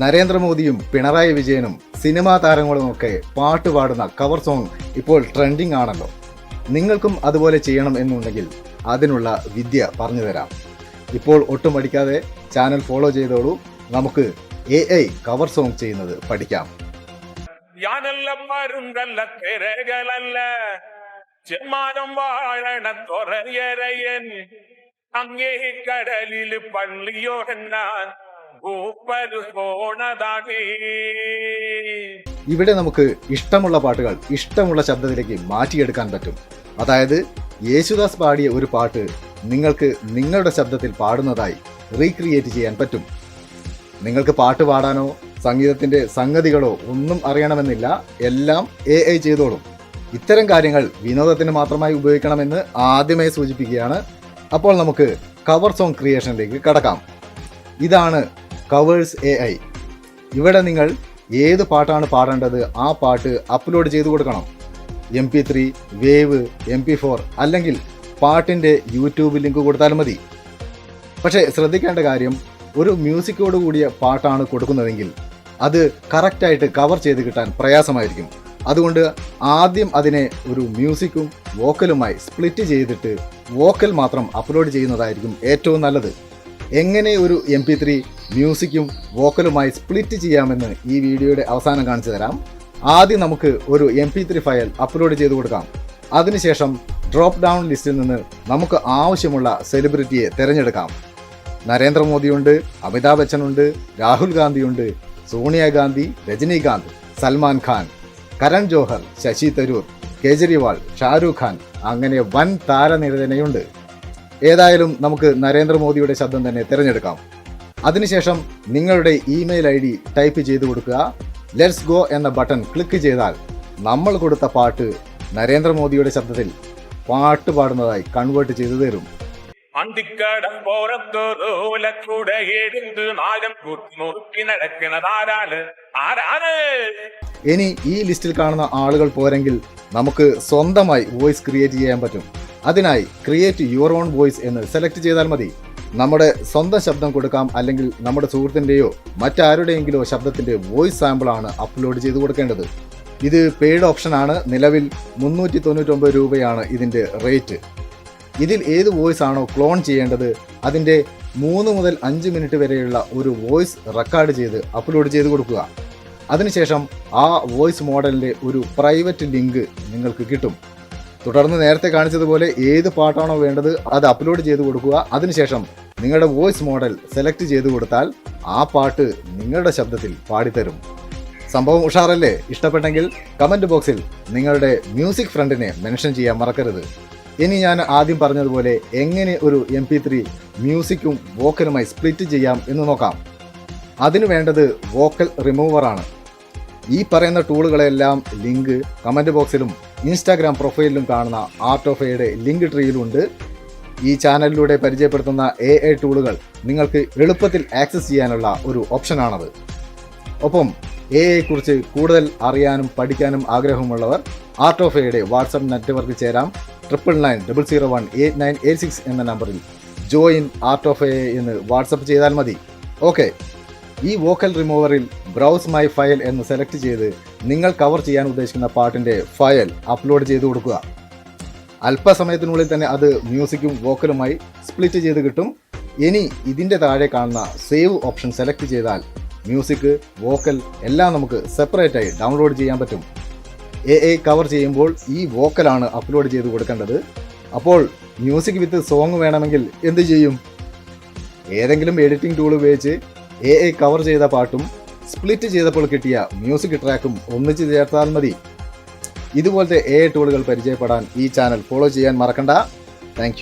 നരേന്ദ്രമോദിയും പിണറായി വിജയനും സിനിമാ താരങ്ങളുമൊക്കെ പാട്ട് പാടുന്ന കവർ സോങ് ഇപ്പോൾ ട്രെൻഡിങ് ആണല്ലോ. നിങ്ങൾക്കും അതുപോലെ ചെയ്യണം എന്നുണ്ടെങ്കിൽ അതിനുള്ള വിദ്യ പറഞ്ഞു തരാം. ഇപ്പോൾ ഒട്ടും പഠിക്കാതെ ചാനൽ ഫോളോ ചെയ്തോളൂ നമുക്ക് എ ഐ കവർ സോങ് ചെയ്യുന്നത് പഠിക്കാം. അങ്ങേ കടലിൽ പള്ളിയോടന്നാൻ ഇവിടെ നമുക്ക് ഇഷ്ടമുള്ള പാട്ടുകൾ ഇഷ്ടമുള്ള ശബ്ദത്തിലേക്ക് മാറ്റിയെടുക്കാൻ പറ്റും. അതായത് യേശുദാസ് പാടിയ ഒരു പാട്ട് നിങ്ങൾക്ക് നിങ്ങളുടെ ശബ്ദത്തിൽ പാടുന്നതായി റീക്രിയേറ്റ് ചെയ്യാൻ പറ്റും. നിങ്ങൾക്ക് പാട്ട് പാടാനോ സംഗീതത്തിന്റെ സംഗതികളോ ഒന്നും അറിയണമെന്നില്ല. എല്ലാം എ ഐ ചെയ്തോളും. ഇത്തരം കാര്യങ്ങൾ വിനോദത്തിന് മാത്രമായി ഉപയോഗിക്കണമെന്ന് ആദ്യമേ സൂചിപ്പിക്കുകയാണ്. അപ്പോൾ നമുക്ക് കവർ സോങ് ക്രിയേഷനിലേക്ക് കടക്കാം. ഇതാണ് കവേഴ്സ് എ ഐ ഇവിടെ നിങ്ങൾ ഏത് പാട്ടാണ് പാടേണ്ടത്? ആ പാട്ട് അപ്ലോഡ് ചെയ്തു കൊടുക്കണം. M P three wave M P four അല്ലെങ്കിൽ പാട്ടിന്റെ യൂട്യൂബ് ലിങ്ക് കൊടുത്താൽ മതി. പക്ഷേ ശ്രദ്ധിക്കേണ്ട കാര്യം ഒരു മ്യൂസിക്കോട് കൂടിയ പാട്ടാണ് കൊടുക്കുന്നതെങ്കിൽ അത് കറക്റ്റായിട്ട് കവർ ചെയ്ത് കിട്ടാൻ പ്രയാസമായിരിക്കും. അതുകൊണ്ട് ആദ്യം അതിനെ ഒരു മ്യൂസിക്കും വോക്കലുമായി സ്പ്ലിറ്റ് ചെയ്തിട്ട് വോക്കൽ മാത്രം അപ്ലോഡ് ചെയ്യുന്നതായിരിക്കും ഏറ്റവും നല്ലത്. എങ്ങനെ ഒരു എം പി ത്രീ മ്യൂസിക്കും വോക്കലുമായി സ്പ്ലിറ്റ് ചെയ്യാമെന്ന് ഈ വീഡിയോയുടെ അവസാനം കാണിച്ചു തരാം. ആദ്യം നമുക്ക് ഒരു M P three file upload ചെയ്ത് കൊടുക്കാം. അതിനുശേഷം ഡ്രോപ്പ് ഡൗൺ ലിസ്റ്റിൽ നിന്ന് നമുക്ക് ആവശ്യമുള്ള സെലിബ്രിറ്റിയെ തിരഞ്ഞെടുക്കാം. നരേന്ദ്രമോദിയുണ്ട് അമിതാഭ് ബച്ചനുണ്ട് രാഹുൽ ഗാന്ധിയുണ്ട് സോണിയാഗാന്ധി രജനീകാന്ത് സൽമാൻ ഖാൻ കരൺ ജോഹർ ശശി തരൂർ കേജ്രിവാൾ ഷാരൂഖ് ഖാൻ അങ്ങനെ വൻ താരനിരതനയുണ്ട്. ഏതായാലും നമുക്ക് നരേന്ദ്രമോദിയുടെ ശബ്ദം തന്നെ തിരഞ്ഞെടുക്കാം. അതിനുശേഷം നിങ്ങളുടെ ഇമെയിൽ ഐ ഡി ടൈപ്പ് ചെയ്തു കൊടുക്കുക. ലെറ്റ്സ് ഗോ എന്ന ബട്ടൺ ക്ലിക്ക് ചെയ്താൽ നമ്മൾ കൊടുത്ത പാട്ട് നരേന്ദ്രമോദിയുടെ ശബ്ദത്തിൽ പാട്ട് പാടുന്നതായി കൺവേർട്ട് ചെയ്തു തരും. അന്തിക്കടം ആരാണ്? ഇനി ഈ ലിസ്റ്റിൽ കാണുന്ന ആളുകൾ പോരെങ്കിൽ നമുക്ക് സ്വന്തമായി വോയിസ് ക്രിയേറ്റ് ചെയ്യാൻ പറ്റും. അതിനായി ക്രിയേറ്റ് യുവർ ഓൺ വോയിസ് എന്ന് സെലക്ട് ചെയ്താൽ മതി. നമ്മുടെ സ്വന്തം ശബ്ദം കൊടുക്കാം അല്ലെങ്കിൽ നമ്മുടെ സുഹൃത്തിന്റെയോ മറ്റാരുടെയെങ്കിലോ ശബ്ദത്തിന്റെ വോയിസ് സാമ്പിളാണ് അപ്ലോഡ് ചെയ്ത് കൊടുക്കേണ്ടത്. ഇത് പെയ്ഡ് ഓപ്ഷനാണ് നിലവിൽ മുന്നൂറ്റി തൊണ്ണൂറ്റൊമ്പത് രൂപയാണ് ഇതിന്റെ റേറ്റ് ഇതിൽ ഏത് വോയിസ് ആണോ ക്ലോൺ ചെയ്യേണ്ടത് അതിന്റെ മൂന്ന് മുതൽ അഞ്ച് മിനിറ്റ് വരെയുള്ള ഒരു വോയിസ് റെക്കോർഡ് ചെയ്ത് അപ്ലോഡ് ചെയ്ത് കൊടുക്കുക. അതിനുശേഷം ആ വോയിസ് മോഡലിന്റെ ഒരു പ്രൈവറ്റ് ലിങ്ക് നിങ്ങൾക്ക് കിട്ടും. തുടർന്ന് നേരത്തെ കാണിച്ചതുപോലെ ഏത് പാട്ടാണോ വേണ്ടത് അത് അപ്ലോഡ് ചെയ്ത് കൊടുക്കുക. അതിനുശേഷം നിങ്ങളുടെ വോയിസ് മോഡൽ സെലക്ട് ചെയ്ത് കൊടുത്താൽ ആ പാട്ട് നിങ്ങളുടെ ശബ്ദത്തിൽ പാടിത്തരും. സംഭവം ഉഷാറല്ലേ? ഇഷ്ടപ്പെട്ടെങ്കിൽ കമന്റ് ബോക്സിൽ നിങ്ങളുടെ മ്യൂസിക് ഫ്രണ്ടിനെ മെൻഷൻ ചെയ്യാൻ മറക്കരുത്. ഇനി ഞാൻ ആദ്യം പറഞ്ഞതുപോലെ എങ്ങനെ ഒരു എം പി ത്രീ മ്യൂസിക്കും വോക്കലുമായി സ്പ്ലിറ്റ് ചെയ്യാം എന്ന് നോക്കാം. അതിനു വേണ്ടത് വോക്കൽ റിമൂവറാണ് ഈ പറയുന്ന ടൂളുകളെല്ലാം ലിങ്ക് കമന്റ് ബോക്സിലും ഇൻസ്റ്റാഗ്രാം പ്രൊഫൈലിലും കാണുന്ന ആർട്ട് ഓഫ് എയുടെ ലിങ്ക് ട്രീയിലുണ്ട്. ഈ ചാനലിലൂടെ പരിചയപ്പെടുത്തുന്ന എ എ ടൂളുകൾ നിങ്ങൾക്ക് എളുപ്പത്തിൽ ആക്സസ് ചെയ്യാനുള്ള ഒരു ഓപ്ഷനാണത്. ഒപ്പം എ കുറിച്ച് കൂടുതൽ അറിയാനും പഠിക്കാനും ആഗ്രഹമുള്ളവർ ആർട്ട് ഓഫ് എയുടെ വാട്സപ്പ് നെറ്റ്വർക്ക് ചേരാം. Triple nine double zero one eight nine eight six എന്ന നമ്പറിൽ ജോയിൻ ആർട്ട് ഓഫ് എ എന്ന് വാട്സപ്പ് ചെയ്താൽ മതി. ഓക്കെ. ഈ വോക്കൽ റിമൂവറിൽ ബ്രൗസ് മൈ ഫയൽ എന്ന് സെലക്ട് ചെയ്ത് നിങ്ങൾ കവർ ചെയ്യാൻ ഉദ്ദേശിക്കുന്ന പാട്ടിന്റെ ഫയൽ അപ്ലോഡ് ചെയ്ത് കൊടുക്കുക. അല്പസമയത്തിനുള്ളിൽ തന്നെ അത് മ്യൂസിക്കും വോക്കലുമായി സ്പ്ലിറ്റ് ചെയ്ത് കിട്ടും. ഇനി ഇതിന്റെ താഴെ കാണുന്ന സേവ് ഓപ്ഷൻ സെലക്ട് ചെയ്താൽ മ്യൂസിക് വോക്കൽ എല്ലാം നമുക്ക് സെപ്പറേറ്റായി ഡൗൺലോഡ് ചെയ്യാൻ പറ്റും. എ എ കവർ ചെയ്യുമ്പോൾ ഈ വോക്കലാണ് അപ്ലോഡ് ചെയ്ത് കൊടുക്കേണ്ടത്. അപ്പോൾ മ്യൂസിക് വിത്ത് സോങ് വേണമെങ്കിൽ എന്ത് ചെയ്യും? ഏതെങ്കിലും എഡിറ്റിംഗ് ടൂൾ ഉപയോഗിച്ച് എ എ കവർ ചെയ്ത പാട്ടും സ്പ്ലിറ്റ് ചെയ്തപ്പോൾ കിട്ടിയ മ്യൂസിക് ട്രാക്കും ഒന്നിച്ച് ചേർത്താൽ മതി. ഇതുപോലത്തെ എ ടൂളുകൾ പരിചയപ്പെടാൻ ഈ ചാനൽ ഫോളോ ചെയ്യാൻ മറക്കണ്ട. താങ്ക്